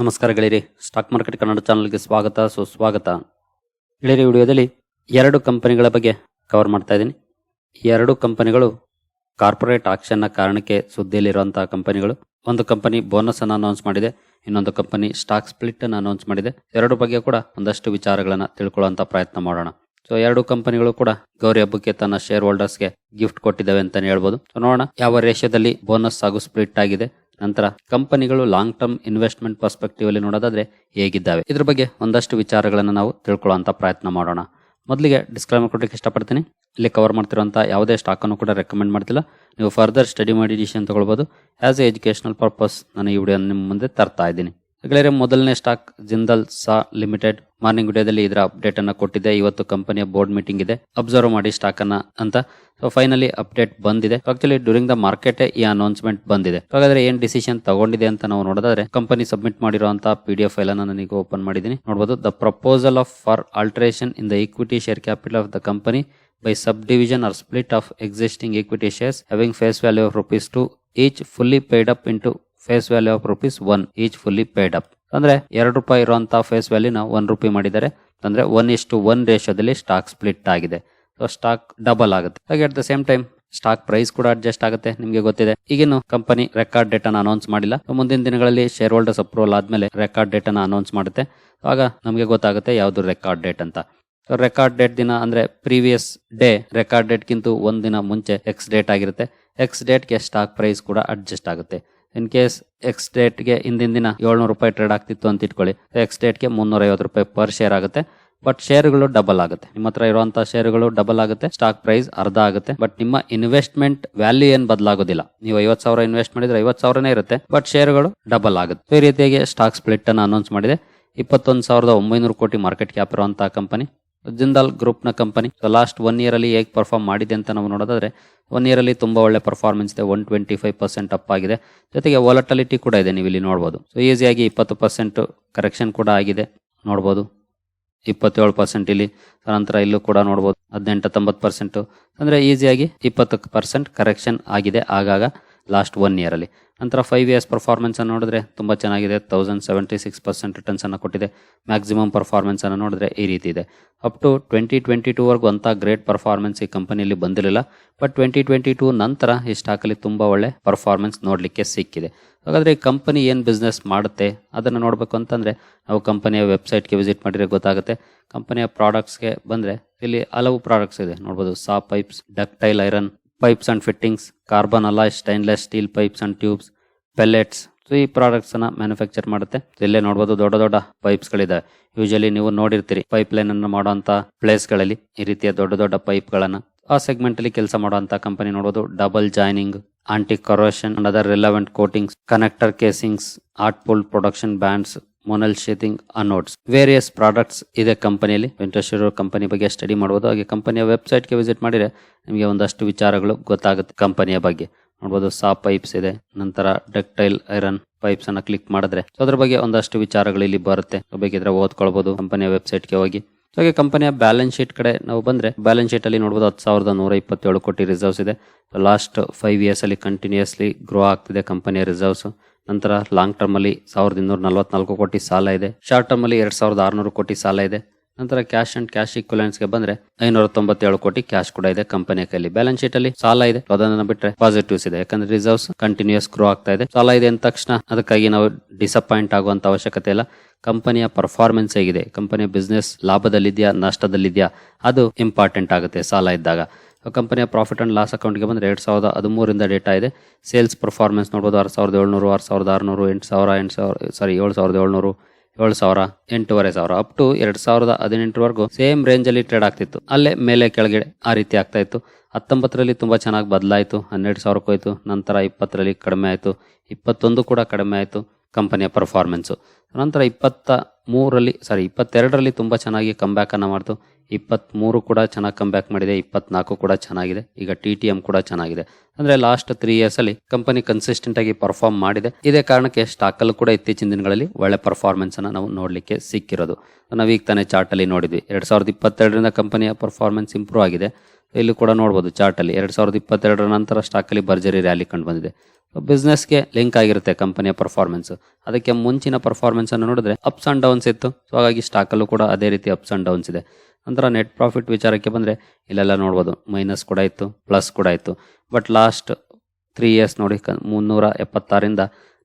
ನಮಸ್ಕಾರ ಗೆಳೆಯರಿ. Stock market Kannada ಚಾನಲ್ಗೆ ಸ್ವಾಗತ. ಸುಸ್ವಾಗತ ಗೆಳೆಯರಿ ವಿಡಿಯೋದಲ್ಲಿ ಎರಡು ಕಂಪನಿಗಳ ಬಗ್ಗೆ ಕವರ್ ಮಾಡ್ತಾ ಇದ್ದೀನಿ. ಎರಡು ಕಂಪನಿಗಳು ಕಾರ್ಪೊರೇಟ್ ಆಕ್ಷನ್ನ ಕಾರಣಕ್ಕೆ ಸುದ್ದಿಯಲ್ಲಿರುವಂತಹ ಕಂಪನಿಗಳು. ಒಂದು ಕಂಪನಿ ಬೋನಸ್ ಅನ್ನು ಅನೌನ್ಸ್ ಮಾಡಿದೆ. ಇನ್ನೊಂದು ಕಂಪನಿ ಸ್ಟಾಕ್ ಸ್ಪ್ಲಿಟ್ ಅನ್ನು ಅನೌನ್ಸ್ ಮಾಡಿದೆ. ಎರಡು ಬಗ್ಗೆ ಕೂಡ ಒಂದಷ್ಟು ವಿಚಾರಗಳನ್ನು ತಿಳ್ಕೊಳ್ಳುವಂತ ಪ್ರಯತ್ನ ಮಾಡೋಣ. ಸೊ, ಎರಡು ಕಂಪನಿಗಳು ಕೂಡ ಗೌರಿ ಹಬ್ಬಕ್ಕೆ ತನ್ನ ಶೇರ್ ಹೋಲ್ಡರ್ಸ್ಗೆ ಗಿಫ್ಟ್ ಕೊಟ್ಟಿದ್ದಾವೆ ಅಂತಾನೆ ಹೇಳ್ಬೋದು. ಸೊ, ನೋಡೋಣ ಯಾವ ರೇಷ್ಯದಲ್ಲಿ ಬೋನಸ್ ಹಾಗೂ ಸ್ಪ್ಲಿಟ್ ಆಗಿದೆ. ನಂತರ ಕಂಪನಿಗಳು ಲಾಂಗ್ ಟರ್ಮ್ ಇನ್ವೆಸ್ಟ್ಮೆಂಟ್ ಪರ್ಸ್ಪೆಕ್ಟಿವ್ ಅಲ್ಲಿ ನೋಡೋದಾದ್ರೆ ಹೇಗಿದ್ದಾವೆ? ಇದ್ರ ಬಗ್ಗೆ ಒಂದಷ್ಟು ವಿಚಾರಗಳನ್ನು ನಾವು ತಿಳ್ಕೊಳ್ಳುವಂತ ಪ್ರಯತ್ನ ಮಾಡೋಣ. ಮೊದಲಿಗೆ ಡಿಸ್ಕ್ಲೈಮರ್ ಕೊಡಲಿಕ್ಕೆ ಇಷ್ಟಪಡ್ತೀನಿ. ಇಲ್ಲಿ ಕವರ್ ಮಾಡ್ತಿರುವಂಥ ಯಾವುದೇ ಸ್ಟಾಕ್ ಅನ್ನು ಕೂಡ ರೆಕಮೆಂಡ್ ಮಾಡ್ತಿಲ್ಲ. ನೀವು ಫರ್ದರ್ ಸ್ಟಡಿ ಮಾಡಿ ಡಿಸಿಷನ್ ತಗೊಳ್ಬೋದು. ಆಸ್ ಎ ಎಜುಕೇಶನಲ್ ಪರ್ಪಸ್ ನಾನು ಈ ವಿಡಿಯೋ ನಿಮ್ಮ ಮುಂದೆ ತರ್ತಾ ಇದ್ದೀನಿ. ಗೆಳೆಯರೆ, ಮೊದಲನೇ stock Jindal Saw limited morning ವಿಡಿಯೋದಲ್ಲಿ ಇದರ ಅಪ್ಡೇಟ್ ಅನ್ನ ಕೊಟ್ಟಿದೆ. ಇವತ್ತು ಕಂಪನಿಯ ಬೋರ್ಡ್ ಮೀಟಿಂಗ್ ಇದೆ. ಅಬ್ಸರ್ವ್ ಮಾಡಿ ಸ್ಟಾಕ್ ಅನ್ನ ಅಂತ. ಸೊ ಫೈನಲಿ ಅಪ್ಡೇಟ್ ಬಂದಿದೆ. ಆಕ್ಚುಲಿ ಡ್ಯೂರಿಂಗ್ ದ ಮಾರ್ಕೆಟ್ ಈ ಅನೌನ್ಸ್ಮೆಂಟ್ ಬಂದಿದೆ. ಹಾಗಾದ್ರೆ ಏನ್ ಡಿಸಿಷನ್ ತಗೊಂಡಿದೆ ಅಂತ ನಾವು ನೋಡೋದಾದ್ರೆ, ಕಂಪನಿ ಸಬ್ಮಿಟ್ ಮಾಡಿರುವಂತಹ ಪಿ ಡಿ ಎಫ್ ಫೈಲ್ ಅನ್ನ ನನಗೆ ಓಪನ್ ಮಾಡಿದ್ದೀನಿ. ನೋಡಬಹುದು the proposal of for alteration in the equity share capital of the company by subdivision or split of existing equity shares having face value of rupees 2 each fully paid up into face value of rupees 1 each fully paid up. ಅಂದ್ರೆ ಎರಡು ರೂಪಾಯಿ ಇರುವಂತಹ face ವ್ಯಾಲ್ಯೂನ one ರೂಪಾಯಿ ಮಾಡಿದರೆ, ಅಂದ್ರೆ one ಇಷ್ಟು one ರೇಷೋದಲ್ಲಿ stock split ಆಗಿದೆ. ಸೊ ಸ್ಟಾಕ್ ಡಬಲ್ ಆಗುತ್ತೆ. ಹಾಗೆ at the same time stock price ಕೂಡ ಅಡ್ಜಸ್ಟ್ ಆಗುತ್ತೆ, ನಿಮಗೆ ಗೊತ್ತಿದೆ. ಈಗಿನ ಕಂಪನಿ ರೆಕಾರ್ಡ್ ಡೇಟ್ ಅನ್ನು ಅನೌನ್ಸ್ ಮಾಡಿಲ್ಲ. ಮುಂದಿನ ದಿನಗಳಲ್ಲಿ ಶೇರ್ ಹೋಲ್ಡರ್ಸ್ ಅಪ್ರೂವಲ್ ಆದ್ಮೇಲೆ ರೆಕಾರ್ಡ್ ಡೇಟ್ ಅನ್ನು ಅನೌನ್ಸ್ ಮಾಡುತ್ತೆ. ಆಗ ನಮಗೆ ಗೊತ್ತಾಗುತ್ತೆ ಯಾವ್ದು ರೆಕಾರ್ಡ್ ಡೇಟ್ ಅಂತ. ರೆಕಾರ್ಡ್ ಡೇಟ್ ದಿನ ಅಂದ್ರೆ ಪ್ರೀವಿಯಸ್ ಡೇ ರೆಕಾರ್ಡ್ ಡೇಟ್ ಗಿಂತ ಒಂದ್ ದಿನ ಮುಂಚೆ ಎಕ್ಸ್ ಡೇಟ್ ಆಗಿರುತ್ತೆ. ಎಕ್ಸ್ ಡೇಟ್ಗೆ ಸ್ಟಾಕ್ ಪ್ರೈಸ್ ಕೂಡ ಅಡ್ಜಸ್ಟ್ ಆಗುತ್ತೆ. ಇನ್ ಕೇಸ್ ಎಕ್ಸ್ ಡೇಟ್ಗೆ ಹಿಂದಿನ ದಿನ ಏಳ್ನೂರು ರೂಪಾಯಿ ಟ್ರೇಡ್ ಆಗ್ತಿತ್ತು ಅಂತ ಇಟ್ಕೊಳ್ಳಿ. ಎಕ್ಸ್ ಡೇಟ್ಗೆ ಮುನ್ನೂರೈವತ್ತು ರೂಪಾಯಿ ಪರ್ ಶೇರ್ ಆಗುತ್ತೆ. ಬಟ್ ಶೇರ್ಗಳು ಡಬಲ್ ಆಗುತ್ತೆ. ನಿಮ್ಮ ಹತ್ರ ಇರುವಂತಹ ಶೇರ್ಗಳು ಡಬಲ್ ಆಗುತ್ತೆ. ಸ್ಟಾಕ್ ಪ್ರೈಸ್ ಅರ್ಧ ಆಗುತ್ತೆ. ಬಟ್ ನಿಮ್ಮ ಇನ್ವೆಸ್ಟ್ಮೆಂಟ್ ವ್ಯಾಲ್ಯೂ ಏನ್ ಬದಲಾಗೋದಿಲ್ಲ. ನೀವು ಐವತ್ ಸಾವಿರ ಇನ್ವೆಸ್ಟ್ ಮಾಡಿದ್ರೆ ಐವತ್ ಸಾವಿರನೇ ಇರುತ್ತೆ. ಬಟ್ ಶೇರ್ಗಳು ಡಬಲ್ ಆಗುತ್ತೆ. ಈ ರೀತಿಯಾಗಿ ಸ್ಟಾಕ್ ಸ್ಪ್ಲಿಟ್ ಅನ್ನು ಅನೌನ್ಸ್ ಮಾಡಿದೆ. ಇಪ್ಪತ್ತೊಂದು ಸಾವಿರದ ಒಂಬೈನೂರು ಕೋಟಿ ಮಾರ್ಕೆಟ್ ಕ್ಯಾಪ್ ಇರುವಂತಹ ಕಂಪನಿ ಜಿಂದಾಲ್ ಗ್ರೂಪ್ನ ಕಂಪನಿ. ಸೊ ಲಾಸ್ಟ್ ಒನ್ ಇಯರಲ್ಲಿ ಹೇಗೆ ಪರ್ಫಾರ್ಮ್ ಮಾಡಿದೆ ಅಂತ ನಾವು ನೋಡೋದಾದ್ರೆ ಒನ್ ಇಯರಲ್ಲಿ ತುಂಬಾ ಒಳ್ಳೆ ಪರ್ಫಾರ್ಮೆನ್ಸ್ ಇದೆ one twenty five percent up ಆಗಿದೆ. ಜೊತೆಗೆ ವಾಲಟಾಲಿಟಿ ಕೂಡ ಇದೆ ನೀವು ಇಲ್ಲಿ ನೋಡ್ಬೋದು ಸೊ ಈಸಿಯಾಗಿ ಇಪ್ಪತ್ತು ಪರ್ಸೆಂಟ್ ಕರೆಕ್ಷನ್ ಕೂಡ ಆಗಿದೆ, ನೋಡ್ಬೋದು. ಇಪ್ಪತ್ತೇಳು ಪರ್ಸೆಂಟ್ ಇಲ್ಲಿ ನಂತರ ಇಲ್ಲೂ ಕೂಡ ನೋಡ್ಬೋದು, ಹದಿನೆಂಟು ತೊಂಬತ್ತು ಪರ್ಸೆಂಟು ಅಂದರೆ ಈಸಿಯಾಗಿ ಇಪ್ಪತ್ತು ಪರ್ಸೆಂಟ್ ಕರೆಕ್ಷನ್ ಆಗಿದೆ ಆಗಾಗ. ಲಾಸ್ಟ್ ಒನ್ ಇಯರಲ್ಲಿ ನಂತರ ಫೈವ್ ಇಯರ್ಸ್ ಪರ್ಫಾರ್ಮೆನ್ಸನ್ನು ನೋಡಿದ್ರೆ ತುಂಬ ಚೆನ್ನಾಗಿದೆ. Thousand seventy six percent returns ಅನ್ನು ಕೊಟ್ಟಿದೆ. ಮ್ಯಾಕ್ಸಿಮಮ್ ಪರ್ಫಾರ್ಮೆನ್ಸನ್ನು ನೋಡಿದ್ರೆ ಈ ರೀತಿ ಇದೆ. Up to twenty twenty two ವರ್ಗು ಅಂತ ಗ್ರೇಟ್ ಪರ್ಫಾರ್ಮೆನ್ಸ್ ಈ ಕಂಪನಿಯಲ್ಲಿ ಬಂದಿರಲಿಲ್ಲ. ಬಟ್ ಟ್ವೆಂಟಿ ಟ್ವೆಂಟಿ ಟೂ ನಂತರ ಈ ಸ್ಟಾಕಲ್ಲಿ ತುಂಬ ಒಳ್ಳೆ ಪರ್ಫಾರ್ಮೆನ್ಸ್ ನೋಡಲಿಕ್ಕೆ ಸಿಕ್ಕಿದೆ. ಹಾಗಾದ್ರೆ ಈ ಕಂಪನಿ ಏನು ಬಿಸ್ನೆಸ್ ಮಾಡುತ್ತೆ? ಅದನ್ನು ನೋಡಬೇಕು ಅಂತಂದರೆ ನಾವು ಕಂಪನಿಯ ವೆಬ್ಸೈಟ್ಗೆ ವಿಸಿಟ್ ಮಾಡಿದರೆ ಗೊತ್ತಾಗುತ್ತೆ. ಕಂಪನಿಯ ಪ್ರಾಡಕ್ಟ್ಸ್ಗೆ ಬಂದರೆ ಇಲ್ಲಿ ಹಲವು ಪ್ರಾಡಕ್ಟ್ಸ್ ಇದೆ. ನೋಡ್ಬೋದು saw pipes ductile iron pipes and fittings carbon alloy stainless steel pipes and tubes pellets so ಈ ಅನ್ನ ಮ್ಯಾನುಫ್ಯಾಕ್ಚರ್ ಮಾಡುತ್ತೆ. ಇಲ್ಲೇ ನೋಡಬಹುದು ದೊಡ್ಡ ದೊಡ್ಡ ಪೈಪ್ಸ್ ಗಳಿದೆ. ಯೂಶಲಿ ನೀವು ನೋಡಿರ್ತೀರಿ ಪೈಪ್ ಲೈನ್ ಅನ್ನು ಮಾಡುವಂತ ಪ್ಲೇಸ್ಗಳಲ್ಲಿ ಈ ರೀತಿಯ ದೊಡ್ಡ ದೊಡ್ಡ ಪೈಪ್ ಗಳನ್ನ. ಆ ಸೆಗ್ಮೆಂಟ್ ಅಲ್ಲಿ ಕೆಲಸ ಮಾಡುವಂತ ಕಂಪನಿ ನೋಡಬಹುದು double joining anti corrosion and other relevant coatings connector casings art pull production bands monel sheathing anodes various products ಇದೆ ಕಂಪನಿಯಲ್ಲಿ ಇಂಟ್ರೆಸ್ಟ್ ಇರೋ ಕಂಪನಿ ಬಗ್ಗೆ ಸ್ಟಡಿ ಮಾಡ್ಬೋದು. ಹಾಗೆ ಕಂಪನಿಯ ವೆಬ್ಸೈಟ್ಗೆ ವಿಸಿಟ್ ಮಾಡಿದರೆ ನಿಮಗೆ ಒಂದಷ್ಟು ವಿಚಾರಗಳು ಗೊತ್ತಾಗುತ್ತೆ ಕಂಪನಿಯ ಬಗ್ಗೆ. ನೋಡ್ಬೋದು ಸಾ ಪೈಪ್ಸ್ ಇದೆ. ನಂತರ ಡಕ್ಟೈಲ್ ಐರನ್ ಪೈಪ್ಸ್ ಅನ್ನ ಕ್ಲಿಕ್ ಮಾಡಿದ್ರೆ ಸೊ ಅದ್ರ ಬಗ್ಗೆ ಒಂದಷ್ಟು ವಿಚಾರಗಳು ಇಲ್ಲಿ ಬರುತ್ತೆ. ಬೇಕಿದ್ರೆ ಓದ್ಕೊಳ್ಬಹುದು ಕಂಪನಿಯ ವೆಬ್ಸೈಟ್ಗೆ ಹೋಗಿ. ಹಾಗೆ ಕಂಪನಿಯ ಬ್ಯಾಲೆನ್ಸ್ ಶೀಟ್ ಕಡೆ ನಾವು ಬಂದ್ರೆ ಬ್ಯಾಲೆನ್ಸ್ ಶೀಟ್ ಅಲ್ಲಿ ನೋಡಬಹುದು ಹತ್ತು ಸಾವಿರದ ನೂರ ಇಪ್ಪತ್ತೇಳು ಕೋಟಿ ರಿಸರ್ವ್ಸ್ ಇದೆ. ಲಾಸ್ಟ್ ಫೈವ್ ಇಯರ್ಸ್ ಅಲ್ಲಿ ಕಂಟಿನ್ಯೂಸ್ಲಿ ಗ್ರೋ ಆಗ್ತಿದೆ ಕಂಪನಿಯ ರಿಸರ್ವ್ಸ್ ನಂತರ ಲಾಂಗ್ ಟರ್ಮ್ ಅಲ್ಲಿ ಸಾವಿರದ ಇನ್ನೂರ ನಲವತ್ನಾಲ್ಕು ಕೋಟಿ ಸಾಲ ಇದೆ. ಶಾರ್ಟ್ ಟರ್ಮ್ ಅಲ್ಲಿ ಎರಡ್ ಸಾವಿರದ ಆರುನೂರು ಕೋಟಿ ಸಾಲ ಇದೆ. ನಂತರ ಕ್ಯಾಶ್ ಅಂಡ್ ಕ್ಯಾಶ್ ಇಕ್ವಲೆನ್ಸ್ಗೆ ಬಂದ್ರೆ ಐನೂರ ತೊಂಬತ್ತೇಳು ಕೋಟಿ ಕ್ಯಾಶ್ ಕೂಡ ಇದೆ ಕಂಪನಿಯ ಕೈಲಿ. ಬ್ಯಾಲೆನ್ಸ್ ಶೀಟ್ ಅಲ್ಲಿ ಸಾಲ ಇದೆ. ಅದನ್ನ ಬಿಟ್ರೆ ಪಾಸಿಟಿವ್ಸ್ ಇದೆ. ಯಾಕಂದ್ರೆ ರಿಸರ್ವ್ಸ್ ಕಂಟಿನ್ಯೂಸ್ ಗ್ರೋ ಆಗ್ತಾ ಇದೆ. ಸಾಲ ಇದೆ ಅಂದ ತಕ್ಷಣ ಅದಕ್ಕಾಗಿ ನಾವು ಡಿಸಪಾಯಿಂಟ್ ಆಗುವಂತ ಅವಶ್ಯಕತೆ ಇಲ್ಲ. ಕಂಪನಿಯ ಪರ್ಫಾರ್ಮೆನ್ಸ್ ಹೇಗಿದೆ. ಕಂಪನಿಯ ಬಿಸ್ನೆಸ್ ಲಾಭದಲ್ಲಿದೆಯಾ, ನಷ್ಟದಲ್ಲಿದೆಯಾ, ಅದು ಇಂಪಾರ್ಟೆಂಟ್ ಆಗುತ್ತೆ ಸಾಲ ಇದ್ದಾಗ. ಕಂಪನಿಯ ಪ್ರಾಫಿಟ್ ಆ್ಯಂಡ್ ಲಾಸ್ ಅಕೌಂಟ್ಗೆ ಬಂದರೆ ಎರಡು ಸಾವಿರದ ಹದಿಮೂರಿಂದ ಡೇಟಾ ಇದೆ. ಸೇಲ್ಸ್ ಪರ್ಫಾರ್ಮೆನ್ಸ್ ನೋಡ್ಬೋದು ಆರು ಸಾವಿರದ ಏಳ್ನೂರು, ಆರು ಸಾವಿರದ ಆರುನೂರು, ಎಂಟು ಸಾವಿರ ಎಂಟು ಸಾವಿರ ಸಾರಿ ಏಳು ಸಾವಿರದ ಏಳ್ನೂರು, ಏಳು ಸಾವಿರ, ಎಂಟೂವರೆ ಸಾವಿರ ಅಪ್ ಟು ಎರಡು ಸಾವಿರದ ಹದಿನೆಂಟರವರೆಗೂ ಸೇಮ್ ರೇಂಜಲ್ಲಿ ಟ್ರೇಡ್ ಆಗ್ತಿತ್ತು. ಅಲ್ಲೇ ಮೇಲೆ ಕೆಳಗಡೆ ಆ ರೀತಿ ಆಗ್ತಾ ಇತ್ತು. ಹತ್ತೊಂಬತ್ತರಲ್ಲಿ ತುಂಬ ಚೆನ್ನಾಗಿ ಬದಲಾಯಿತು, ಹನ್ನೆರಡು ಸಾವಿರಕ್ಕೆ ಹೋಯಿತು, ನಂತರ ಇಪ್ಪತ್ತರಲ್ಲಿ ಕಡಿಮೆ ಆಯಿತು, ಇಪ್ಪತ್ತೊಂದು ಕೂಡ ಕಡಿಮೆ ಆಯಿತು ಕಂಪನಿಯ ಪರ್ಫಾರ್ಮೆನ್ಸು ನಂತರ ಇಪ್ಪತ್ತ ಮೂರರಲ್ಲಿ ಸಾರಿ ಇಪ್ಪತ್ತೆರಡರಲ್ಲಿ ತುಂಬ ಚೆನ್ನಾಗಿ ಕಂಬ್ಯಾಕ್ ಬ್ಯಾಕನ್ನು ಮಾಡ್ತು. ಇಪ್ಪತ್ಮೂರು ಕೂಡ ಚೆನ್ನಾಗಿ ಕಮ್ ಬ್ಯಾಕ್ ಮಾಡಿದೆ, ಇಪ್ಪತ್ನಾಲ್ಕು ಕೂಡ ಚೆನ್ನಾಗಿದೆ, ಈಗ ಟಿ ಟಿ ಎಂ ಕೂಡ ಚೆನ್ನಾಗಿದೆ. ಅಂದ್ರೆ ಲಾಸ್ಟ್ ತ್ರೀ ಇಯರ್ಸ್ ಅಲ್ಲಿ ಕಂಪನಿ ಕನ್ಸಿಸ್ಟೆಂಟ್ ಆಗಿ ಪರ್ಫಾರ್ಮ್ ಮಾಡಿದೆ. ಇದೇ ಕಾರಣಕ್ಕೆ ಸ್ಟಾಕ್ ಅಲ್ಲೂ ಕೂಡ ಇತ್ತೀಚಿನ ದಿನಗಳಲ್ಲಿ ಒಳ್ಳೆ ಪರ್ಫಾರ್ಮೆನ್ಸ್ ಅನ್ನ ನಾವು ನೋಡಲಿಕ್ಕೆ ಸಿಕ್ಕಿರೋದು. ನಾವು ಈಗ ತಾನೇ ಚಾರ್ಟ್ ಅಲ್ಲಿ ನೋಡಿದ್ವಿ. ಎರಡ್ ಸಾವಿರದ ಇಪ್ಪತ್ತೆರಡರಿಂದ ಕಂಪನಿಯ ಪರ್ಫಾರ್ಮೆನ್ಸ್ ಇಂಪ್ರೂವ್ ಆಗಿದೆ. ಇಲ್ಲಿ ಕೂಡ ನೋಡಬಹುದು ಚಾರ್ಟ್ ಅಲ್ಲಿ. ಎರಡ್ ಸಾವಿರದ ಇಪ್ಪತ್ತೆರಡರ ನಂತರ ಸ್ಟಾಕ್ ಅಲ್ಲಿ ಭರ್ಜರಿ ರ್ಯಾಲಿ ಕಂಡು ಬಂದಿದೆ. ಬಿಸ್ನೆಸ್ಗೆ ಲಿಂಕ್ ಆಗಿರುತ್ತೆ ಕಂಪನಿಯ ಪರ್ಫಾರ್ಮೆನ್ಸ್ ಅದಕ್ಕೆ ಮುಂಚಿನ ಪರ್ಫಾರ್ಮೆನ್ಸ್ ಅನ್ನು ನೋಡಿದ್ರೆ ಅಪ್ಸ್ ಅಂಡ್ ಡೌನ್ಸ್ ಇತ್ತು. ಸೊ ಹಾಗಾಗಿ ಸ್ಟಾಕಲ್ಲೂ ಕೂಡ ಅದೇ ರೀತಿ ಅಪ್ಸ್ ಅಂಡ್ ಡೌನ್ಸ್ ಇದೆ. ನಂತರ ನೆಟ್ ಪ್ರಾಫಿಟ್ ವಿಚಾರಕ್ಕೆ ಬಂದರೆ ಇಲ್ಲೆಲ್ಲ ನೋಡ್ಬೋದು. ಮೈನಸ್ ಕೂಡ ಇತ್ತು ಪ್ಲಸ್ ಕೂಡ ಇತ್ತು. ಬಟ್ ಲಾಸ್ಟ್ ತ್ರೀ ಇಯರ್ಸ್ ನೋಡಿ, ಕ ಮುನ್ನೂರ ಎಪ್ಪತ್ತಾರಿಂದ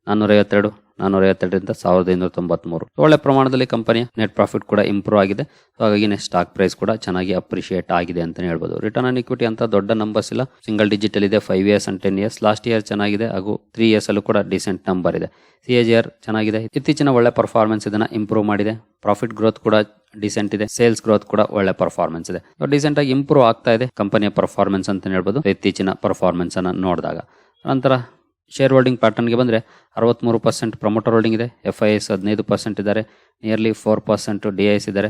ನಾನ್ನೂರೈವತ್ತೆರಡು ನಾನ್ನೂರೈವತ್ತೆರಡರಿಂದ ಸಾವಿರದ ಇನ್ನೂರ ತೊಂಬತ್ಮೂರು. ಒಳ್ಳೆ ಪ್ರಮಾಣದಲ್ಲಿ ಕಂಪನಿಯ ನೆಟ್ ಪ್ರಾಫಿಟ್ ಕೂಡ ಇಂಪ್ರೂವ್ ಆಗಿದೆ. ಸೊ ಹಾಗಾಗಿ ಸ್ಟಾಕ್ ಪ್ರೈಸ್ ಕೂಡ ಚೆನ್ನಾಗಿ ಅಪ್ರಿಷಿಯೇಟ್ ಆಗಿದೆ ಅಂತಲೇ ಹೇಳ್ಬೋದು. ರಿಟರ್ನ್ ಆನ್ ಇಕ್ವಿಟಿ ಅಂತ ದೊಡ್ಡ ನಂಬರ್ಸ್ ಇಲ್ಲ. ಸಿಂಗಲ್ ಡಿಜಿಟಲ್ ಇದೆ five years and ten years last year ಚೆನ್ನಾಗಿದೆ, ಹಾಗೂ ತ್ರೀ ಇಯರ್ಸ್ ಅಲ್ಲೂ ಕೂಡ ಡಿಸೆಂಟ್ ನಂಬರ್ ಇದೆ. ಸಿ ಎ ಜಿ ಆರ್ ಚೆನ್ನಾಗಿದೆ. ಇತ್ತೀಚಿನ ಒಳ್ಳೆ ಪರ್ಫಾರ್ಮೆನ್ಸ್ ಇದನ್ನ ಇಂಪ್ರೂವ್ ಮಾಡಿದೆ. ಪ್ರಾಫಿಟ್ ಗ್ರೋತ್ ಕೂಡ ಡಿಸೆಂಟ್ ಇದೆ. ಸೇಲ್ಸ್ ಗ್ರೋತ್ ಕೂಡ ಒಳ್ಳೆ ಪರ್ಫಾರ್ಮೆನ್ಸ್ ಇದೆ. ಡಿಸೆಂಟ್ ಆಗಿ ಇಂಪ್ರೂವ್ ಆಗ್ತಾ ಇದೆ ಕಂಪನಿಯ ಪರ್ಫಾರ್ಮೆನ್ಸ್ ಅಂತ ಹೇಳ್ಬೋದು. ಇತ್ತೀಚಿನ ಪರ್ಫಾರ್ಮೆನ್ಸ್ ಅನ್ನು ನೋಡಿದಾಗ. ನಂತರ ಶೇರ್ ಹೋಲ್ಡಿಂಗ್ ಪ್ಯಾಟರ್ನ್ಗೆ ಬಂದರೆ ಅರವತ್ತ್ಮೂರು ಪರ್ಸೆಂಟ್ ಪ್ರಮೋಟರ್ ಹೋಲ್ಡಿಂಗ್ ಇದೆ. ಎಫ್ ಐ ಎಸ್ ಹದಿನೈದು ಪರ್ಸೆಂಟ್ ಇದ್ದಾರೆ. Nearly four percent D I S ಇದ್ದಾರೆ.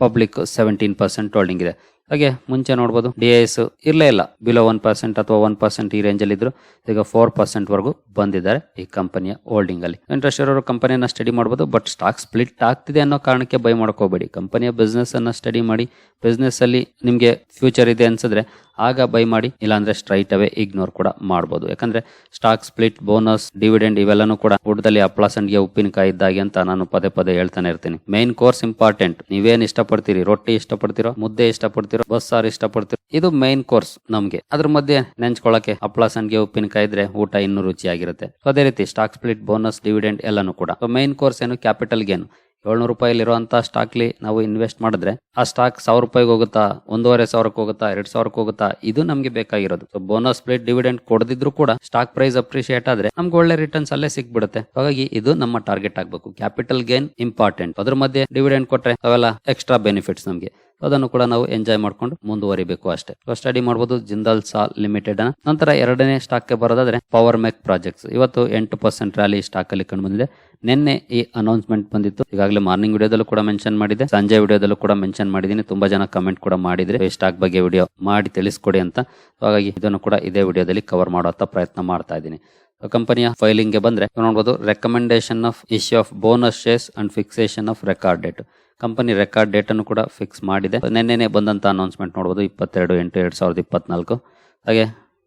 ಪಬ್ಲಿಕ್ ಸೆವೆಂಟೀನ್ ಪರ್ಸೆಂಟ್ ಹೋಲ್ಡಿಂಗ್ ಇದೆ. ಹಾಗೆ ಮುಂಚೆ ನೋಡ್ಬೋದು ಡಿ ಎಸ್ ಇರಲೇ ಇಲ್ಲ. ಬಿಲೋ ಒನ್ ಪರ್ಸೆಂಟ್ ಅಥವಾ ಒನ್ ಪರ್ಸೆಂಟ್ ಈ ರೇಂಜಲ್ಲಿ ಇದ್ರು ಈಗ ಫೋರ್ ಪರ್ಸೆಂಟ್ ವರೆಗೂ ಬಂದಿದ್ದಾರೆ ಈ ಕಂಪನಿಯ ಹೋಲ್ಡಿಂಗ್ ಅಲ್ಲಿ. ಇಂಟ್ರೆಸ್ಟ್ ಇರೋರು ಕಂಪನಿಯನ್ನ ಸ್ಟಡಿ ಮಾಡ್ಬೋದು ಬಟ್ ಸ್ಟಾಕ್ ಸ್ಪ್ಲಿಟ್ ಆಗ್ತಿದೆ ಅನ್ನೋ ಕಾರಣಕ್ಕೆ ಬೈ ಮಾಡ್ಕೋಬೇಡಿ. ಕಂಪನಿಯ ಬಿಸ್ನೆಸ್ ಅನ್ನ ಸ್ಟಡಿ ಮಾಡಿ ಬಿಸ್ನೆಸ್ ಅಲ್ಲಿ ನಿಮಗೆ ಫ್ಯೂಚರ್ ಇದೆ ಅನ್ಸಿದ್ರೆ ಆಗ ಬೈ ಮಾಡಿ, ಇಲ್ಲಾಂದ್ರೆ ಸ್ಟ್ರೈಟ್ ಅವೇ ಇಗ್ನೋರ್ ಕೂಡ ಮಾಡ್ಬೋದು. ಯಾಕಂದ್ರೆ ಸ್ಟಾಕ್ ಸ್ಪ್ಲಿಟ್ ಬೋನಸ್ ಡಿವಿಡೆಂಡ್ ಇವೆಲ್ಲನೂ ಕೂಡ ಊಟದಲ್ಲಿ ಹಪ್ಪಳ ಉಪ್ಪಿನಕಾಯಿ ಇದ್ದಾಗೆ ಅಂತ ನಾನು ಪದೇ ಪದೇ ಹೇಳ್ತಾನೆ ಇರ್ತೀನಿ. ಮೇನ್ ಕೋರ್ಸ್ ಇಂಪಾರ್ಟೆಂಟ್ ನೀವೇನ್ ಇಷ್ಟಪಡ್ತೀರಿ? ರೊಟ್ಟಿ ಇಷ್ಟಪಡ್ತೀರೋ? ಮುದ್ದೆ ಇಷ್ಟಪಡ್ತೀರೋ? ಬಸ್ಸಾರು ಇಷ್ಟಪಡ್ತೀರೋ? ಇದು ಮೈನ್ ಕೋರ್ಸ್ ನಮ್ಗೆ. ಅದ್ರ ಮಧ್ಯೆ ನೆಂಚ್ಕೊಳಕ್ಕೆ ಹಪ್ಪಳ ಸಂಡಿಗೆ ಉಪ್ಪಿನಕಾಯಿ ಇದ್ರೆ ಊಟ ಇನ್ನೂ ರುಚಿಯಾಗಿರುತ್ತೆ. ಅದೇ ರೀತಿ ಸ್ಟಾಕ್ ಸ್ಪ್ಲಿಟ್ ಬೋನಸ್ ಡಿವಿಡೆಂಡ್ ಎಲ್ಲಾನು ಕೂಡ. ಮೈನ್ ಕೋರ್ಸ್ ಏನು? ಕ್ಯಾಪಿಟಲ್ ಗೇನ್ ಏಳ್ನೂರು ರೂಪಾಯಿಲಿರುವಂತ ಸ್ಟಾಕ್ಲಿ ನಾವು ಇನ್ವೆಸ್ಟ್ ಮಾಡಿದ್ರೆ ಆ ಸ್ಟಾಕ್ ಸಾವಿರ ರೂಪಾಯಿಗೆ ಹೋಗುತ್ತಾ, ಒಂದೂವರೆ ಸಾವಿರಕ್ಕೆ ಹೋಗುತ್ತಾ, ಎರಡು ಸಾವಿರಕ್ಕೆ ಹೋಗುತ್ತಾ, ಇದು ನಮಗೆ ಬೇಕಾಗಿರೋದು. ಸೊ ಬೋನಸ್ ಪ್ಲೇಟ್ ಡಿವಿಡೆಂಡ್ ಕೊಡದಿದ್ರು ಕೂಡ ಸ್ಟಾಕ್ ಪ್ರೈಸ್ ಅಪ್ರಿಶಿಯೇಟ್ ಆದ್ರೆ ನಮ್ಗೆ ಒಳ್ಳೆ ರಿಟರ್ನ್ಸ್ ಅಲ್ಲೇ ಸಿಕ್ಬಿಡುತ್ತೆ. ಹಾಗಾಗಿ ಇದು ನಮ್ಮ ಟಾರ್ಗೆಟ್ ಆಗಬೇಕು. ಕ್ಯಾಪಿಟಲ್ ಗೇನ್ ಇಂಪಾರ್ಟೆಂಟ್ ಅದ್ರ ಮಧ್ಯೆ ಡಿವಿಡೆಂಡ್ ಕೊಟ್ರೆ ಅವೆಲ್ಲ ಎಕ್ಸ್ಟ್ರಾ ಬೆನಿಫಿಟ್ಸ್ ನಮಗೆ. ಅದನ್ನು ಕೂಡ ನಾವು ಎಂಜಾಯ್ ಮಾಡ್ಕೊಂಡು ಮುಂದುವರಿಬೇಕು ಅಷ್ಟೇ. ಸ್ಟಡಿ ಮಾಡಬಹುದು ಜಿಂದಾಲ್ ಸಾಲ್ ಲಿಮಿಟೆಡ್ ನಂತರ ಎರಡನೇ ಸ್ಟಾಕ್ಗೆ ಬರೋದಾದ್ರೆ ಪವರ್ ಮೆಕ್ ಪ್ರಾಜೆಕ್ಟ್ಸ್ ಇವತ್ತು ಎಂಟು ಪರ್ಸೆಂಟ್ ರ್ಯಾಲಿ ಸ್ಟಾಕ್ ಅಲ್ಲಿ ಕಂಡು ಬಂದಿದೆ. ನಿನ್ನೆ ಈ ಅನೌನ್ಸ್ಮೆಂಟ್ ಬಂದಿತ್ತು. ಈಗಾಗಲೇ ಮಾರ್ನಿಂಗ್ ವಿಡಿಯೋದಲ್ಲೂ ಕೂಡ ಮೆನ್ಷನ್ ಮಾಡಿದೆ. ಸಂಜೆ ವಿಡಿಯೋದಲ್ಲೂ ಕೂಡ ಮೆನ್ಷನ್ ಮಾಡಿದ್ದೀನಿ. ತುಂಬಾ ಜನ ಕಮೆಂಟ್ ಕೂಡ ಮಾಡಿದ್ರೆ ಸ್ಟಾಕ್ ಬಗ್ಗೆ ವಿಡಿಯೋ ಮಾಡಿ ತಿಳಿಸ್ಕೊಡಿ ಅಂತ. ಹಾಗಾಗಿ ಇದನ್ನು ಕೂಡ ಇದೇ ವಿಡಿಯೋದಲ್ಲಿ ಕವರ್ ಮಾಡುವಂತ ಪ್ರಯತ್ನ ಮಾಡ್ತಾ ಇದ್ದೀನಿ. ಕಂಪನಿಯ ಫೈಲಿಂಗ್ಗೆ ಬಂದ್ರೆ ನೋಡಬಹುದು recommendation of issue of bonus shares and fixation of record date company record date ಅನ್ನು ಕೂಡ ಫಿಕ್ಸ್ ಮಾಡಿದೆ. ನಿನ್ನೆನೆ ಬಂದಂತ ಅನೌನ್ಸ್ಮೆಂಟ್ ನೋಡಬಹುದು ಇಪ್ಪತ್ತೆರಡು ಎಂಟು ಎರಡ್ ಸಾವಿರದ ಇಪ್ಪತ್ನಾಲ್ಕು. ಹಾಗೆ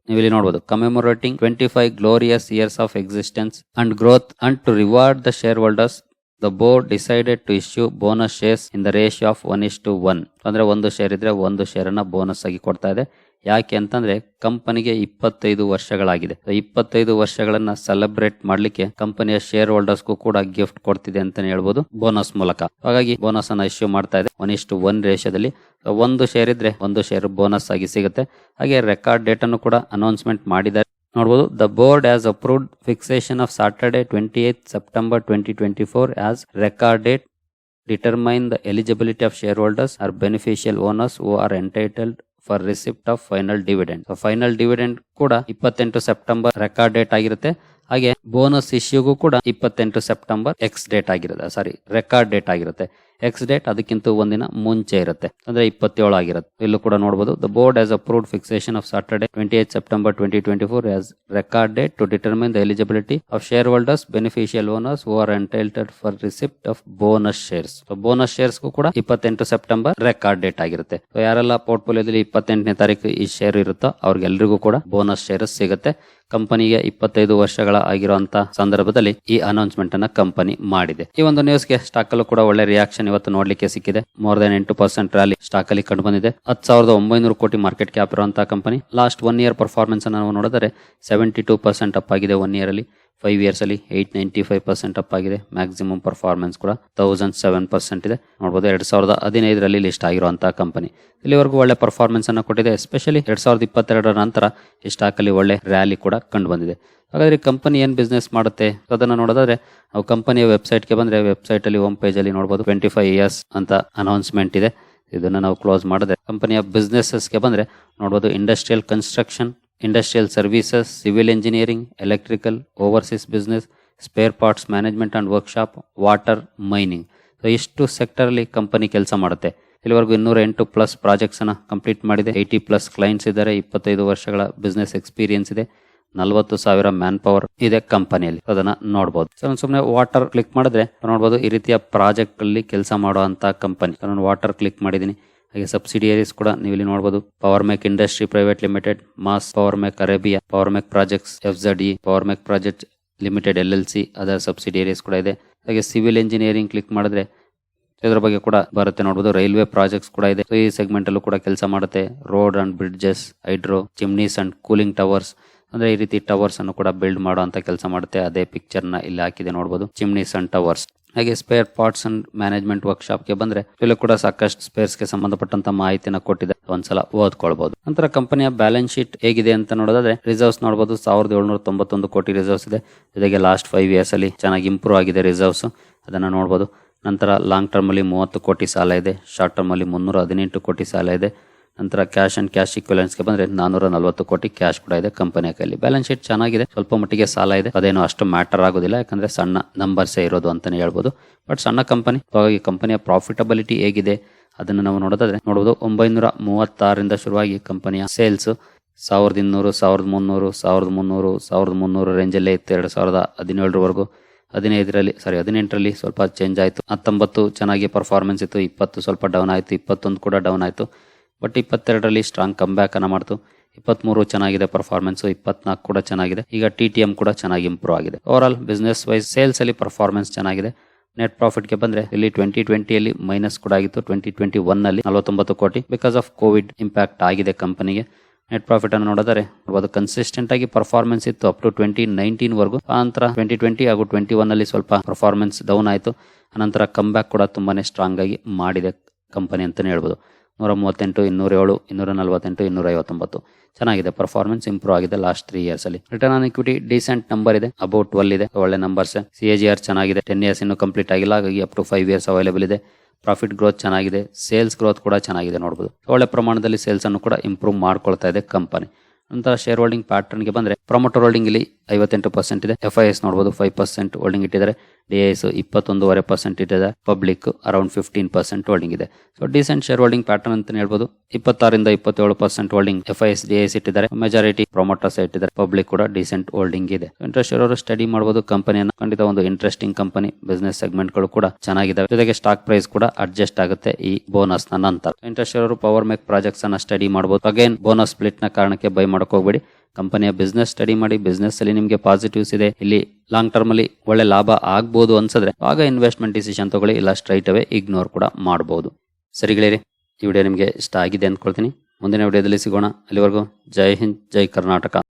ನೀವು ಇಲ್ಲಿ ನೋಡಬಹುದು commemorating twenty five glorious years of existence and growth and to reward the share holders the board decided to issue bonus shares in the ratio of one is to one ಅಂದ್ರೆ ಒಂದು ಶೇರ್ ಇದ್ರೆ ಒಂದು share ಅನ್ನ bonus ಆಗಿ ಕೊಡ್ತಾ ಇದೆ. ಯಾಕೆ ಅಂತಂದ್ರೆ ಕಂಪನಿಗೆ ಇಪ್ಪತ್ತೈದು ವರ್ಷಗಳಾಗಿದೆ. ಇಪ್ಪತ್ತೈದು ವರ್ಷಗಳನ್ನ ಸೆಲೆಬ್ರೇಟ್ ಮಾಡ್ಲಿಕ್ಕೆ ಕಂಪನಿಯ ಶೇರ್ ಹೋಲ್ಡರ್ಸ್ಗೂ ಕೂಡ ಗಿಫ್ಟ್ ಕೊಡ್ತಿದೆ ಅಂತಾನೆ ಹೇಳ್ಬೋದು ಬೋನಸ್ ಮೂಲಕ. ಹಾಗಾಗಿ ಬೋನಸ್ ಅನ್ನ ಇಶ್ಯೂ ಮಾಡ್ತಾ ಇದೆ. ಒನ್ ಇಷ್ಟು ಒನ್ ರೇಷದಲ್ಲಿ ಒಂದು ಶೇರ್ ಇದ್ರೆ ಒಂದು ಶೇರ್ ಬೋನಸ್ ಆಗಿ ಸಿಗುತ್ತೆ. ಹಾಗೆ ರೆಕಾರ್ಡ್ ಡೇಟ್ ಅನ್ನು ಕೂಡ ಅನೌನ್ಸ್ಮೆಂಟ್ ಮಾಡಿದ್ದಾರೆ. ನೋಡಬಹುದು the board has approved fixation of Saturday twenty eight September twenty twenty four as record date determine the eligibility of share holders are beneficial owners who are entitled for receipt of final dividend. Final dividend ಕೂಡ ಇಪ್ಪತ್ತೆಂಟು September record date ಆಗಿರುತ್ತೆ. ಹಾಗೆ, bonus ಇಶ್ಯೂಗೂ ಕೂಡ ಇಪ್ಪತ್ತೆಂಟು September ex date ಆಗಿರುತ್ತೆ. Sorry record date ಆಗಿರುತ್ತೆ. Ex date ಅದಕ್ಕಿಂತ ಒಂದಿನ ಮುಂಚೆ ಇರುತ್ತೆ. ಅಂದ್ರೆ ಇಪ್ಪತ್ತೇಳು ಆಗಿರುತ್ತೆ. ಇಲ್ಲೂ ಕೂಡ ನೋಡಬಹುದು the board has approved fixation of Saturday twenty eight September twenty twenty four as record date to determine the eligibility of share holders beneficial owners who are entitled for receipt of bonus shares bonus shares ಕೂಡ ಇಪ್ಪತ್ತೆಂಟು September record date ಆಗಿರುತ್ತೆ. ಯಾರೆಲ್ಲ ಪೋರ್ಟ್ಫೋಲಿಯೋದಲ್ಲಿ ಇಪ್ಪತ್ತೆಂಟನೇ ತಾರೀಕು ಈ share ಇರುತ್ತೋ ಅವ್ರಿಗೆಲ್ರಿಗೂ ಕೂಡ bonus shares ಸಿಗುತ್ತೆ. ಕಂಪನಿಗೆ ಇಪ್ಪತ್ತೈದು ವರ್ಷಗಳ ಆಗಿರುವಂತಹ ಸಂದರ್ಭದಲ್ಲಿ ಈ ಅನೌನ್ಸ್ಮೆಂಟ್ ಅನ್ನ ಕಂಪನಿ ಮಾಡಿದೆ. ಈ ಒಂದು ನ್ಯೂಸ್ಗೆ ಸ್ಟಾಕ್ ಅಲ್ಲೂ ಕೂಡ ಒಳ್ಳೆ ರಿಯಾಕ್ಷನ್ ಇವತ್ತು ನೋಡ್ಲಿಕ್ಕೆ ಸಿಕ್ಕಿದೆ. ಮೋರ್ ದನ್ ಎಂಟು ಪರ್ಸೆಂಟ್ ರ್ಯಾಲಿ ಸ್ಟಾಕ್ ಅಲ್ಲಿ ಕಂಡು ಬಂದಿದೆ ಹತ್ತು ಸಾವಿರದ ಒಂಬೈನೂರು ಕೋಟಿ ಮಾರ್ಕೆಟ್ ಕ್ಯಾಪ್ ಇರುವಂತಹ company last one year performance ನಾವು ನೋಡಿದರೆ ಸೆವೆಂಟಿ ಟೂ ಪರ್ಸೆಂಟ್ ಅಪ್ ಆಗಿದೆ ಒನ್ ಇಯರ್ ಅಲ್ಲಿ. ಫೈವ್ ಇಯರ್ಸ್ ಅಲ್ಲಿ eight ninety five percent up ಆಗಿದೆ. ಮ್ಯಾಕ್ಸಿಮಮ್ ಪರ್ಫಾರ್ಮೆನ್ಸ್ ಕೂಡ ತೌಸಂಡ್ ಸೆವೆನ್ ಪರ್ಸೆಂಟ್ ಇದೆ. ನೋಡಬಹುದು ಎರಡ್ ಸಾವಿರದ ಹದಿನೈದರಲ್ಲಿ ಲಿಸ್ಟ್ ಆಗಿರುವಂತಹ ಕಂಪನಿ ಇಲ್ಲಿವರೆಗೂ ಒಳ್ಳೆ ಪರ್ಫಾರ್ಮೆನ್ಸ್ ಅನ್ನು ಕೊಟ್ಟಿದೆ. ಎಸ್ಪೆಷಲಿ ಎರಡ್ ಸಾವಿರದ ಇಪ್ಪತ್ತೆರಡರ ನಂತರ ಈ ಸ್ಟಾಕ್ ಅಲ್ಲಿ ಒಳ್ಳೆ ರ್ಯಾಲಿ ಕೂಡ ಕಂಡು ಬಂದಿದೆ ಹಾಗಾದ್ರೆ ಕಂಪನಿ ಏನ್ ಬಿಸ್ನೆಸ್ ಮಾಡುತ್ತೆ? ಅದನ್ನ ನೋಡೋದಾದ್ರೆ, ನಾವು ಕಂಪನಿಯ ವೆಬ್ಸೈಟ್ಗೆ ಬಂದ್ರೆ ವೆಬ್ಸೈಟ್ ಅಲ್ಲಿ ಹೋಮ್ ಪೇಜ್ ಅಲ್ಲಿ ನೋಡಬಹುದು ಟ್ವೆಂಟಿ ಫೈವ್ ಇಯರ್ಸ್ ಅಂತ ಅನೌನ್ಸ್ಮೆಂಟ್ ಇದೆ. ಇದನ್ನ ನಾವು ಕ್ಲೋಸ್ ಮಾಡಿದ್ರೆ ಕಂಪನಿಯ ಬಿಸ್ನೆಸಸ್ಗೆ ಬಂದ್ರೆ ನೋಡಬಹುದು industrial construction industrial services civil engineering electrical overseas business spare parts management and workshop water mining so ಇಷ್ಟು ಸೆಕ್ಟರಲ್ಲಿ ಕಂಪನಿ ಕೆಲಸ ಮಾಡುತ್ತೆ. ಇಲ್ಲಿವರೆಗೂ ಇನ್ನೂರ ಎಂಟು ಪ್ಲಸ್ ಪ್ರಾಜೆಕ್ಟ್ಸನ್ನು ಕಂಪ್ಲೀಟ್ ಮಾಡಿದೆ. ಏಯ್ಟಿ ಪ್ಲಸ್ ಕ್ಲೈಂಟ್ಸ್ ಇದ್ದಾರೆ. ಇಪ್ಪತ್ತೈದು ವರ್ಷಗಳ ಬಿಸ್ನೆಸ್ ಎಕ್ಸ್ಪೀರಿಯನ್ಸ್ ಇದೆ. ನಲವತ್ತು ಸಾವಿರ ಮ್ಯಾನ್ ಪವರ್ ಇದೆ ಕಂಪನಿಯಲ್ಲಿ ಅದನ್ನ ನೋಡಬಹುದು ಸೊ ಸುಮ್ಮನೆ ವಾಟರ್ ಕ್ಲಿಕ್ ಮಾಡಿದ್ರೆ ನೋಡಬಹುದು ಈ ರೀತಿಯ ಪ್ರಾಜೆಕ್ಟ್ ಅಲ್ಲಿ ಕೆಲಸ ಮಾಡುವಂತ ಕಂಪನಿ ನಾನು ವಾಟರ್ ಕ್ಲಿಕ್ ಮಾಡಿದೀನಿ. ಹಾಗೆ ಸಬ್ಸಿಡಿಯರೀಸ್ ಕೂಡ ನೀವು ಇಲ್ಲಿ ನೋಡಬಹುದು Power Mech industry private limited MAS Power Mech Arabia Power Mech projects F Z E Power Mech project limited L L C other subsidiaries ಕೂಡ ಇದೆ. ಹಾಗೆ ಸಿವಿಲ್ ಇಂಜಿನಿಯರಿಂಗ್ ಕ್ಲಿಕ್ ಮಾಡಿದ್ರೆ ಇದರ ಬಗ್ಗೆ ಕೂಡ ಬರುತ್ತೆ ನೋಡಬಹುದು ರೈಲ್ವೆ ಪ್ರಾಜೆಕ್ಟ್ಸ್ ಕೂಡ ಇದೆ. ಈ ಸೆಗ್ಮೆಂಟ್ ಅಲ್ಲೂ ಕೂಡ ಕೆಲಸ ಮಾಡುತ್ತೆ. Road and bridges hydro chimneys and cooling towers ಅಂದ್ರೆ ಈ ರೀತಿ ಟವರ್ಸ್ ಅನ್ನು ಕೂಡ ಬಿಲ್ಡ್ ಮಾಡುವಂತ ಕೆಲಸ ಮಾಡುತ್ತೆ. ಅದೇ ಪಿಕ್ಚರ್ನ ಇಲ್ಲಿ ಹಾಕಿದೆ ನೋಡಬಹುದು ಚಿಮ್ನೀಸ್ ಅಂಡ್ ಟವರ್ಸ್ ಹಾಗೆ ಸ್ಪೇರ್ ಪಾರ್ಟ್ಸ್ ಅಂಡ್ ಮ್ಯಾನೇಜ್ಮೆಂಟ್ ವರ್ಕ್ಶಾಪ್ಗೆ ಬಂದ್ರೆ ಇಲ್ಲಿ ಕೂಡ ಸಾಕಷ್ಟು ಸ್ಪೇರ್ಸ್ಗೆ ಸಂಬಂಧಪಟ್ಟಂತ ಮಾಹಿತಿನ ಕೊಟ್ಟಿದೆ ಒಂದ್ಸಲ ಓದ್ಕೊಳ್ಬಹುದು ನಂತರ ಕಂಪನಿಯ ಬ್ಯಾಲೆನ್ಸ್ ಶೀಟ್ ಹೇಗಿದೆ ಅಂತ ನೋಡೋದಾದ್ರೆ ರಿಸರ್ವ್ಸ್ ನೋಡಬಹುದು ಸಾವಿರದ ಏಳ್ನೂರ ತೊಂಬತ್ತೊಂದು ಕೋಟಿ ರಿಸರ್ವ್ಸ್ ಇದೆ. ಜೊತೆಗೆ ಲಾಸ್ಟ್ ಫೈವ್ ಇಯರ್ಸ್ ಅಲ್ಲಿ ಚೆನ್ನಾಗಿ ಇಂಪ್ರೂವ್ ಆಗಿದೆ ರಿಸರ್ವ್ಸ್ ಅದನ್ನ ನೋಡಬಹುದು ನಂತರ ಲಾಂಗ್ ಟರ್ಮ್ ಅಲ್ಲಿ ಮೂವತ್ತು ಕೋಟಿ ಸಾಲ ಇದೆ. ಶಾರ್ಟ್ ಟರ್ಮ್ ಅಲ್ಲಿ ಮುನ್ನೂರ ಹದಿನೆಂಟು ಕೋಟಿ ಸಾಲ ಇದೆ. ನಂತರ ಕ್ಯಾಶ್ ಅಂಡ್ ಕ್ಯಾಶ್ಗೆ ಬಂದ್ರೆ ನಾನೂರ ನಲವತ್ತು ಕೋಟಿ ಕ್ಯಾಶ್ ಕೂಡ ಇದೆ ಕಂಪನಿಯ ಕೈಲಿ ಬ್ಯಾಲೆನ್ಸ್ ಶೀಟ್ ಚೆನ್ನಾಗಿದೆ. ಸ್ವಲ್ಪ ಮಟ್ಟಿಗೆ ಸಾಲ ಇದೆ. ಅದೇನು ಅಷ್ಟು ಮ್ಯಾಟರ್ ಆಗೋದಿಲ್ಲ. ಯಾಕಂದ್ರೆ ಸಣ್ಣ ನಂಬರ್ಸ್ ಇರೋದು ಅಂತಾನೆ ಹೇಳ್ಬೋದು. ಬಟ್ ಸಣ್ಣ ಕಂಪನಿ ಹಾಗಾಗಿ ಕಂಪನಿಯ ಪ್ರಾಫಿಟಬಿಲಿಟಿ ಹೇಗಿದೆ ಅದನ್ನು ನಾವು ನೋಡೋದಾದ್ರೆ ನೋಡಬಹುದು ಒಂಬೈನೂರ ಮೂವತ್ತಾರರಿಂದ ಶುರುವಾಗಿ ಕಂಪನಿಯ ಸೇಲ್ಸ್ ಸಾವಿರದ ಇನ್ನೂರು, ಸಾವಿರದ ಮುನ್ನೂರು ಸಾವಿರದ ಮುನ್ನೂರು ಸಾವಿರದ ಮುನ್ನೂರು ರೇಂಜಲ್ಲೇ ಇತ್ತು. ಎರಡು ಸಾವಿರದ ಹದಿನೇಳರವರೆಗೂ ಹದಿನೈದರಲ್ಲಿ ಸಾರಿ ಹದಿನೆಂಟರಲ್ಲಿ ಸ್ವಲ್ಪ ಚೇಂಜ್ ಆಯಿತು. ಹತ್ತೊಂಬತ್ತು ಚೆನ್ನಾಗಿ ಪರ್ಫಾರ್ಮೆನ್ಸ್ ಇತ್ತು. ಇಪ್ಪತ್ತು ಸ್ವಲ್ಪ ಡೌನ್ ಆಯಿತು. ಇಪ್ಪತ್ತೊಂದು ಕೂಡ ಡೌನ್ ಆಯಿತು. ಬಟ್ ಇಪ್ಪತ್ತೆರಡರಲ್ಲಿ ಸ್ಟ್ರಾಂಗ್ ಕಮ್ ಬ್ಯಾಕ್ ಅನ್ನ ಮಾಡ್ತು. ಇಪ್ಪತ್ಮೂರು ಚೆನ್ನಾಗಿದೆ ಪರ್ಫಾರ್ಮೆನ್ಸ್ ಇಪ್ಪತ್ನಾಲ್ಕು ಕೂಡ ಚೆನ್ನಾಗಿದೆ. ಈಗ ಟಿ ಟಿ ಎಂ ಕೂಡ ಚೆನ್ನಾಗಿ ಇಂಪ್ರೂವ್ ಆಗಿದೆ. Over all business wise sales ಅಲ್ಲಿ ಪರ್ಫಾರ್ಮೆನ್ಸ್ ಚೆನ್ನಾಗಿದೆ. ನೆಟ್ ಪ್ರಾಫಿಟ್ಗೆ ಬಂದ್ರೆ ಇಲ್ಲಿ ಟ್ವೆಂಟಿ ಟ್ವೆಂಟಿಯಲ್ಲಿ ಮೈನಸ್ ಕೂಡ ಆಗಿತ್ತು. ಟ್ವೆಂಟಿ ಟ್ವೆಂಟಿ ಒನ್ ಅಲ್ಲಿ ನಲವತ್ತೊಂಬತ್ತು ಕೋಟಿ ಬಿಕಾಸ್ ಆಫ್ ಕೋವಿಡ್ ಇಂಪ್ಯಾಕ್ಟ್ ಆಗಿದೆ ಕಂಪನಿಗೆ ನೆಟ್ ಪ್ರಾಫಿಟ್ ಅನ್ನು ನೋಡಿದರೆ ಅದು ಕನ್ಸಿಸ್ಟೆಂಟ್ ಆಗಿ ಪರ್ಫಾರ್ಮೆನ್ಸ್ ಇತ್ತು ಅಪ್ ಟು ಟ್ವೆಂಟಿ ನೈನ್ಟೀನ್ ವರೆಗೂ. ಆನಂತರ ಟ್ವೆಂಟಿ ಟ್ವೆಂಟಿ ಹಾಗೂ ಟ್ವೆಂಟಿ ಒನ್ ಅಲ್ಲಿ ಸ್ವಲ್ಪ ಪರ್ಫಾರ್ಮೆನ್ಸ್ ಡೌನ್ ಆಯಿತು. ಅನಂತರ ಕಮ್ ಬ್ಯಾಕ್ ಕೂಡ ತುಂಬಾನೇ ಸ್ಟ್ರಾಂಗ್ ಆಗಿ ಮಾಡಿದೆ ಕಂಪನಿ ಅಂತಲೇ ಹೇಳ್ಬೋದು. ನೂರ ಮೂವತ್ತೆಂಟು ಇನ್ನೂರ ಏಳು ಇನ್ನೂರ ನಲವತ್ತೆಂಟು ಇನ್ನೂರ ಐವತ್ತೊಂಬತ್ತು ಚೆನ್ನಾಗಿದೆ ಪರ್ಫಾರ್ಮೆನ್ಸ್ ಇಂಪ್ರೂವ್ ಆಗಿದೆ ಲಾಸ್ಟ್ ತ್ರೀ ಇಯರ್ಸ್ ಅಲ್ಲಿ. Return on equity decent number ಇದೆ ಅಬೌಟ್ ಟ್ವೆಲ್ ಇದೆ, ಒಳ್ಳೆ numbers C A G R ಚೆನ್ನಾಗಿದೆ ಟೆನ್ ಇಯರ್ಸ್ ಇನ್ನು ಕಂಪ್ಲೀಟ್ ಆಗಿಲ್ಲ, ಹಾಗಾಗಿ up to five years available ಇದೆ. ಪ್ರಾಫಿಟ್ ಗ್ರೋತ್ ಚೆನ್ನಾಗಿದೆ ಸೇಲ್ಸ್ ಗ್ರೋತ್ ಕೂಡ ಚೆನ್ನಾಗಿದೆ ನೋಡಬಹುದು ಒಳ್ಳೆ ಪ್ರಮಾಣದಲ್ಲಿ ಸೇಲ್ಸ್ ಅನ್ನು ಕೂಡ ಇಂಪ್ರೂವ್ ಮಾಡ್ಕೊಳ್ತಾ ಇದೆ ಕಂಪನಿ ನಂತರ ಶೇರ್ ಹೋಲ್ಡಿಂಗ್ ಪ್ಯಾಟರ್ನ್ಗೆ ಬಂದ್ರೆ ಪ್ರಮೋಟರ್ ಹೋಲ್ಡಿಂಗ್ ಇಲ್ಲಿ ಐವತ್ತೆಂಟು ಪರ್ಸೆಂಟ್ ಇದೆ. ಎಫ್ ಐ ಎಸ್ ನೋಡಬಹುದು ಫೈವ್ ಪರ್ಸೆಂಟ್ ಹೋಲ್ಡಿಂಗ್ ಇಟ್ಟಿದ್ದಾರೆ. ಡಿ ಎಸ್ ಇಪ್ಪತ್ತೊಂದೂವರೆ ಪರ್ಸೆಂಟ್ ಇಟ್ಟಿದೆ public around fifteen percent holding ಇದೆ. So decent share holding pattern ಅಂತ ಹೇಳ್ಬೋದು. ಇಪ್ಪತ್ತಾರಿಂದ ಇಪ್ಪತ್ತೇಳು percent holding F I S D S ಇಟ್ಟಿದ್ದಾರೆ. ಮೆಜಾರಿಟಿ ಪ್ರೊಮೋಟರ್ಸ್ ಇಟ್ಟಿದ್ದಾರೆ. ಪಬ್ಲಿಕ್ ಕೂಡ ಡಿಸೆಂಟ್ ಹೋಲ್ಡಿಂಗ್ ಇದೆ. ಇಂಟ್ರೆಸ್ಟ್ ಇರೋರು ಸ್ಟಡಿ ಮಾಡಬಹುದು ಕಂಪನಿಯನ್ನು ಖಂಡಿತ ಒಂದು ಇಂಟ್ರೆಸ್ಟಿಂಗ್ ಕಂಪನಿ ಬಿಸ್ನೆಸ್ ಸೆಗ್ಮೆಂಟ್ಗಳು ಕೂಡ ಚೆನ್ನಾಗಿದೆ ಜೊತೆಗೆ ಸ್ಟಾಕ್ ಪ್ರೈಸ್ ಕೂಡ ಅಡ್ಜಸ್ಟ್ ಆಗುತ್ತೆ ಈ ಬೋನಸ್ನ ನಂತರ. ಇಂಟ್ರೆಸ್ಟ್ ಇರೋರು ಪವರ್ ಮೇಕ್ ಪ್ರಾಜೆಕ್ಟ್ಸ್ ಅನ್ನ ಸ್ಟಡಿ ಮಾಡಬಹುದು ಅಗೇನ್ ಬೋನಸ್ ಸ್ಪ್ಲಿಟ್ನ ಕಾರಣಕ್ಕೆ ಬೈ ಮಾಡಕ್ ಹೋಗ್ಬೇಡಿ. ಕಂಪನಿಯ ಬಿಸ್ನೆಸ್ ಸ್ಟಡಿ ಮಾಡಿ ಬಿಸ್ನೆಸ್ ಅಲ್ಲಿ ನಿಮಗೆ ಪಾಸಿಟಿವ್ಸ್ ಇದೆ. ಇಲ್ಲಿ ಲಾಂಗ್ ಟರ್ಮ್ ಅಲ್ಲಿ ಒಳ್ಳೆ ಲಾಭ ಆಗ್ಬೋದು ಅನ್ಸಿದ್ರೆ ಆಗ ಇನ್ವೆಸ್ಟ್ಮೆಂಟ್ ಡಿಸಿಷನ್ ತಗೊಳ್ಳಿ, ಇಲ್ಲ ಸ್ಟ್ರೈಟ್ ಅವೇ ಇಗ್ನೋರ್ ಕೂಡ ಮಾಡಬಹುದು ಸರಿ ಗೆಳೆಯರಿ, ಈ ವಿಡಿಯೋ ನಿಮಗೆ ಇಷ್ಟ ಆಗಿದೆ ಅಂದ್ಕೊಳ್ತೀನಿ. ಮುಂದಿನ ವಿಡಿಯೋದಲ್ಲಿ ಸಿಗೋಣ. ಅಲ್ಲಿವರೆಗೂ ಜೈ ಹಿಂದ್, ಜೈ ಕರ್ನಾಟಕ.